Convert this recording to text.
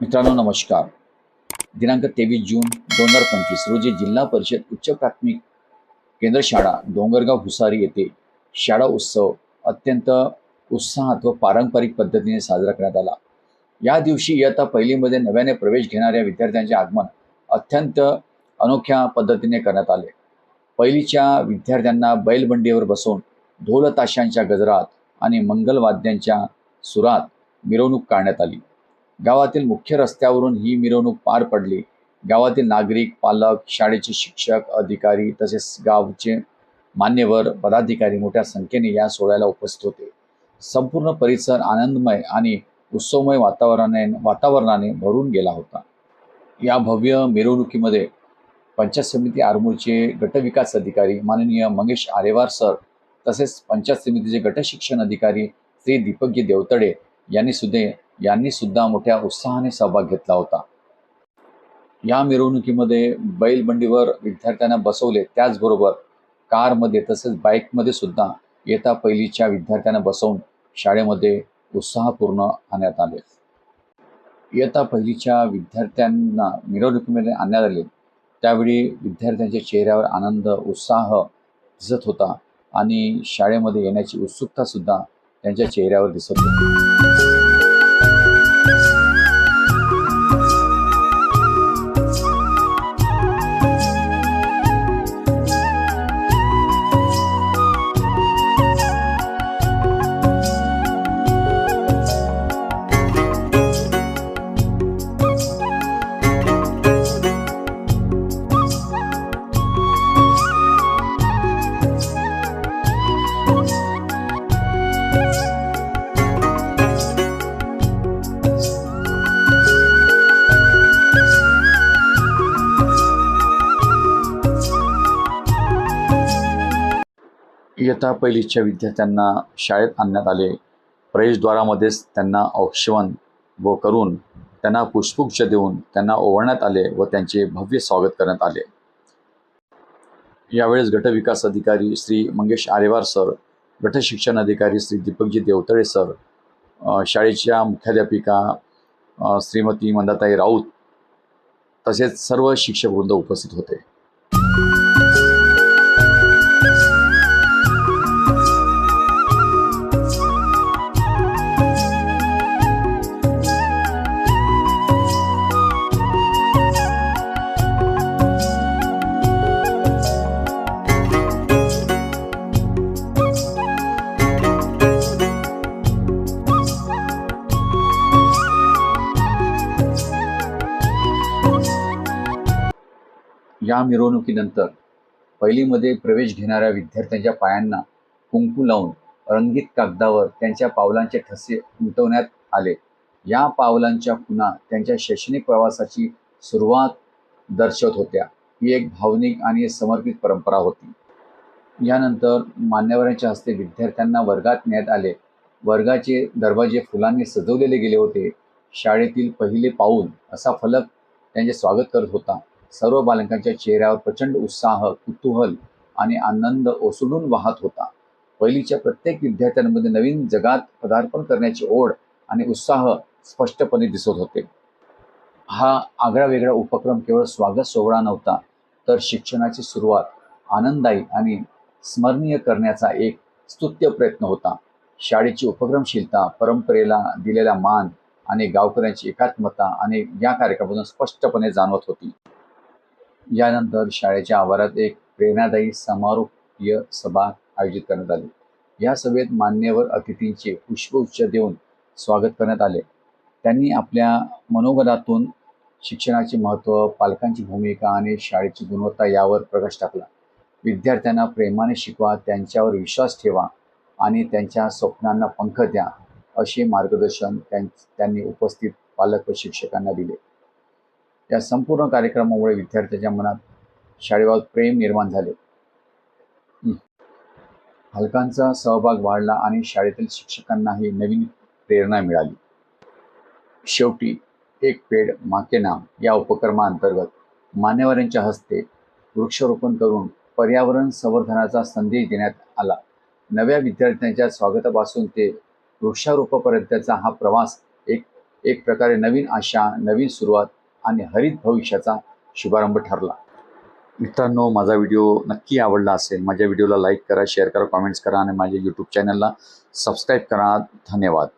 मित्रांनो नमस्कार. दिनांक तेवीस जून दोन हजार पंचवीस रोजी जिल्हा परिषद उच्च प्राथमिक केंद्र शाळा डोंगरगाव हुसारी येथे शाळा उत्सव अत्यंत उत्साहात व पारंपरिक पद्धतीने साजरा करण्यात आला. या दिवशी इयत्ता पहिलीमध्ये नव्याने प्रवेश घेणाऱ्या विद्यार्थ्यांचे आगमन अत्यंत अनोख्या पद्धतीने करण्यात आले. पहिलीच्या विद्यार्थ्यांना बैलबंडीवर बसवून ढोलताशांच्या गजरात आणि मंगलवाद्यांच्या सुरात मिरवणूक काढण्यात आली. गावातील मुख्य रस्त्यावरून ही मिरवणूक पार पडली. गावातील नागरिक पालक शाळेचे शिक्षक अधिकारी तसेच गावचे मान्यवर पदाधिकारी मोठ्या संख्येने या सोहळ्याला उपस्थित होते. संपूर्ण परिसर आनंदमय आणि उत्सवमय वातावरणाने वातावरणाने भरून गेला होता. या भव्य मिरवणुकीमध्ये पंचायत समिती आरमूरचे गटविकास अधिकारी माननीय मंगेश आरेवार सर तसेच पंचायत समितीचे गटशिक्षण अधिकारी श्री दीपकजी देवतडे यांनी सुद्धा यांनी सुद्धा मोठ्या उत्साहाने सहभाग घेतला होता. या मिरवणुकीमध्ये बैलबंडीवर विद्यार्थ्यांना बसवले त्याचबरोबर कारमध्ये तसेच बाईकमध्ये सुद्धा येता पहिलीच्या विद्यार्थ्यांना बसवून शाळेमध्ये उत्साहपूर्ण आणण्यात आले. इयत्ता पहिलीच्या विद्यार्थ्यांना मिरवणुकीमध्ये आणण्यात आले. त्यावेळी विद्यार्थ्यांच्या चेहऱ्यावर आनंद उत्साह दिसत होता आणि शाळेमध्ये येण्याची उत्सुकता सुद्धा त्यांच्या चेहऱ्यावर दिसत होती. इयत्ता पहिलीच्या विद्यार्थ्यांना शाळेत आणण्यात आले. प्रवेशद्वारामध्येच त्यांना औक्षवण व करून त्यांना पुष्पगुच्छ देऊन त्यांना ओवाळण्यात आले व त्यांचे भव्य स्वागत करण्यात आले. यावेळेस गटविकास अधिकारी श्री मंगेश आरेवार सर गटशिक्षण अधिकारी श्री दीपकजी देवतळे सर शाळेच्या मुख्याध्यापिका श्रीमती मंदाताई राऊत तसेच सर्व शिक्षकवृंद उपस्थित होते. या मिरवणुकीनंतर पहिलीमध्ये प्रवेश घेणाऱ्या विद्यार्थ्यांच्या पायांना कुंकू लावून रंगीत कागदावर त्यांच्या पावलांचे ठसे उमटवण्यात आले. या पावलांच्या खुणा त्यांच्या शैक्षणिक प्रवासाची सुरुवात दर्शवत होत्या. ही एक भावनिक आणि समर्पित परंपरा होती. यानंतर मान्यवरांच्या हस्ते विद्यार्थ्यांना वर्गात नेण्यात आले. वर्गाचे दरवाजे फुलांनी सजवलेले गेले होते. शाळेतील पहिले पाऊल असा फलक त्यांचे स्वागत करत होता. सर्व बालकांच्या चेहऱ्यावर प्रचंड उत्साह कुतूहल आणि आनंद ओसडून वाहत होता. पहिलीच्या प्रत्येक विद्यार्थ्यांमध्ये नवीन जगात पदार्पण करण्याची ओढ आणि उत्साह स्पष्टपणे दिसत होते. हा आगळा वेगळा उपक्रम केवळ स्वागत सोहळा नव्हता तर शिक्षणाची सुरुवात आनंददायी आणि स्मरणीय करण्याचा एक स्तुत्य प्रयत्न होता. शाळेची उपक्रमशीलता परंपरेला दिलेला मान आणि गावकऱ्यांची एकात्मता आणि या कार्यक्रमातून स्पष्टपणे जाणवत होती. यानंतर शाळेच्या आवारात एक प्रेरणादायी समारोपीय सभा आयोजित करण्यात आली. या सभेत मान्यवर अतिथींचे पुष्पगुच्छ देऊन स्वागत करण्यात आले. त्यांनी आपल्या मनोगतातून शिक्षणाचे महत्त्व पालकांची भूमिका आणि शाळेची गुणवत्ता यावर प्रकाश टाकला. विद्यार्थ्यांना प्रेमाने शिकवा त्यांच्यावर विश्वास ठेवा आणि त्यांच्या स्वप्नांना पंख द्या असे मार्गदर्शन त्यां त्यांनी उपस्थित पालक व शिक्षकांना दिले. या संपूर्ण कार्यक्रमामुळे विद्यार्थ्यांच्या मनात शाळेबाबत प्रेम निर्माण झाले. हलकांचा पालकांचा सहभाग वाढला आणि शाळेतील शिक्षकांनाही नवीन प्रेरणा मिळाली. शेवटी एक पेड माके नाम या उपक्रमाअंतर्गत मान्यवरांच्या हस्ते वृक्षारोपण करून पर्यावरण संवर्धनाचा संदेश देण्यात आला. नव्या विद्यार्थ्यांच्या स्वागतापासून ते वृक्षारोपापर्यंतचा हा प्रवास एक एक प्रकारे नवीन आशा नवीन सुरुवात आणि हरित भविष्याचा शुभारंभ ठरला. मित्रांनो माझा व्हिडिओ नक्की आवडला असेल माझ्या व्हिडिओला लाईक करा शेअर करा कॉमेंट्स करा आणि माझ्या यूट्यूब चॅनलला सबस्क्राईब करा. धन्यवाद.